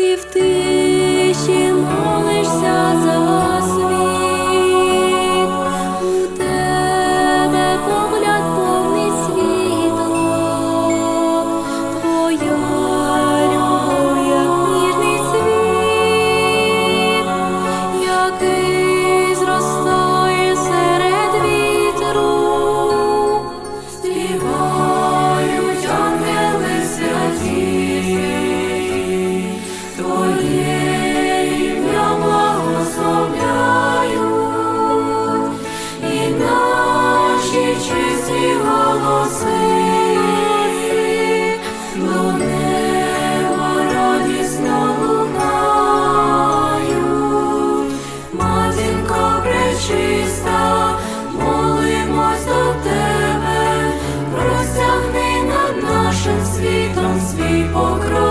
ти в тиші молишся за. покров.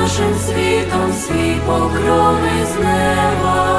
нашим світом свій покрови з неба.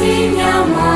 насіння.